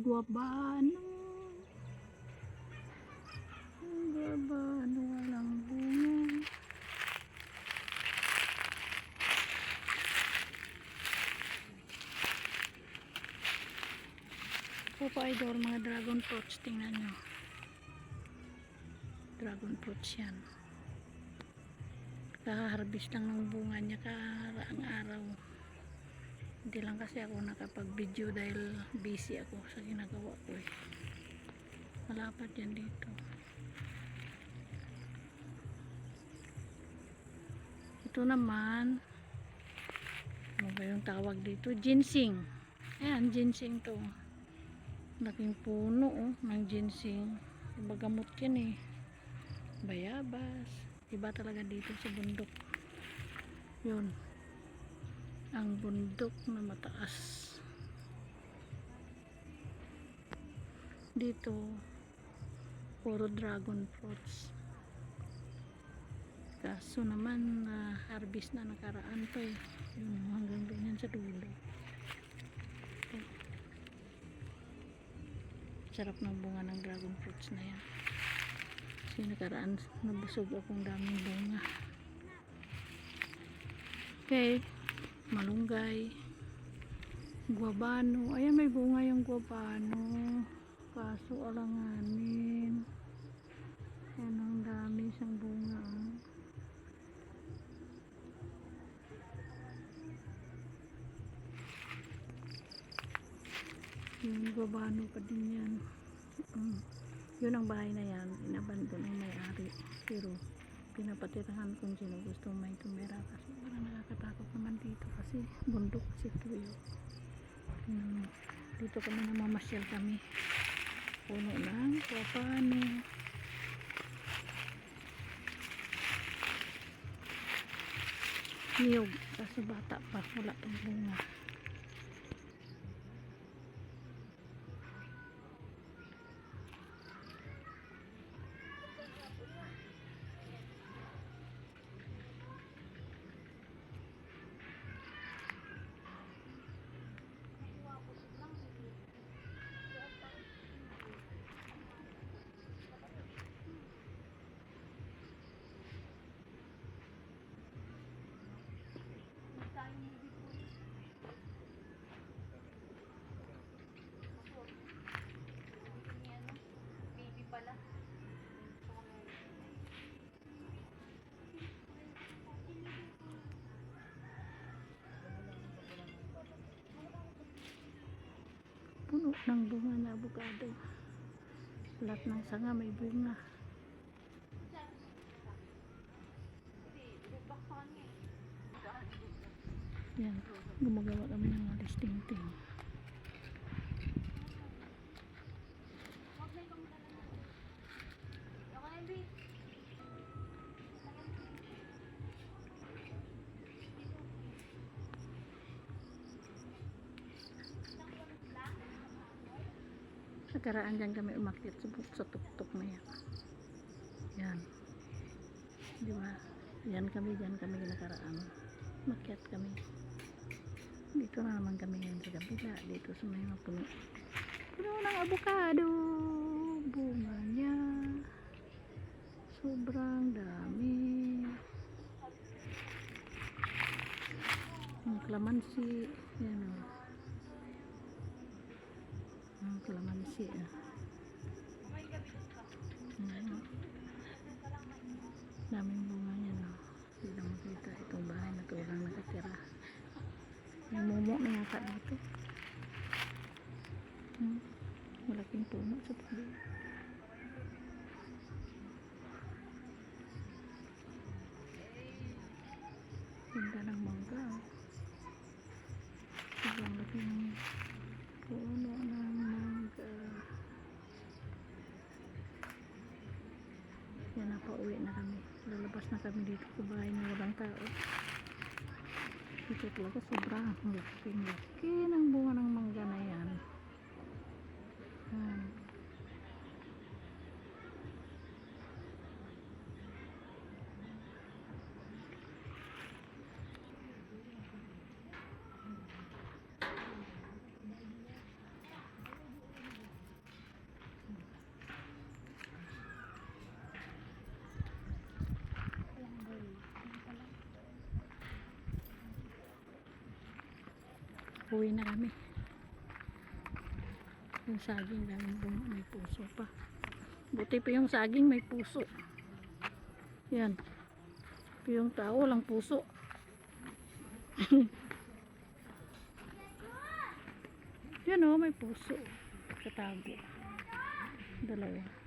guabano. Ang guabano walang bunga. Papa Idol, mga dragon fruits, tingnan nyo. Dragon fruits yan. Kaka-harvest lang ng bunga niya karaang araw. Hindi lang kasi ako nakapag-video dahil busy ako sa ginagawa ko eh. Malapad yan dito. Ito naman, ano ba yung tawag dito? Ginseng. Ayan, ginseng to. Laking puno oh, ng ginseng. Iba gamot yan eh. Bayabas. Iba talaga dito sa bundok. Yun. Ang bundok na mataas. Dito, puro dragon fruits. Kaso naman, na harvest na nakaraan pa eh. Yun, hanggang ganyan sa dulo. Sarap ng bunga ng dragon fruits na yan. Kasi nakaraan, nabusog akong daming bunga. Okay. Malunggay. Guabano. Ayan, may bunga yung guabano. Kaso alanganin. Ayan, ang dami siyang bunga. Yung guabano pa din yan. Mm. Yun ang bahay na yan. Inabandon ng may-ari. Pero pinapatirahan kung sino gusto may tumira kasi parang nakakatakot naman dito kasi bundok kasi tuyo. Mm. Dito kami namamasyal kami. Puno ng guabano. Niyog. Kasi bata pa. Wala pang bunga. Puno ng bunga na abogado. Lahat ng sanga may bunga. Yan. Gumagawa kami ng alis tingting nakaraan dyan kami umakyat sa, tuktok na yan. Yan di ba yan kami dyan kami nakaraan umakyat kami. Dito na naman kami ngayon sa kabila dito sa may mga puno ng avocado bunga niya sobrang dami. Ang kalamansi yan o ang kalamansi ah Ayan, oh. daming bunga niya no? Hindi lang makita. Itong bahay na ito walang nakatira. May mumo na yata dito. Hmm. malaking puno sa tabi ganda ng mangga oh. sobrang laki ng puno ng mangga yan na pauwi na kami. Lalabas na kami dito sa bahay na walang tao. Dito talaga sobrang laki laki ng bunga ng mangga na yan Hmm. Uwi na kami. Yung saging namin bum- may puso pa. Buti pa yung saging may puso. Yan. Yung tao lang puso. Yan o, may puso. Katago. Dalawa.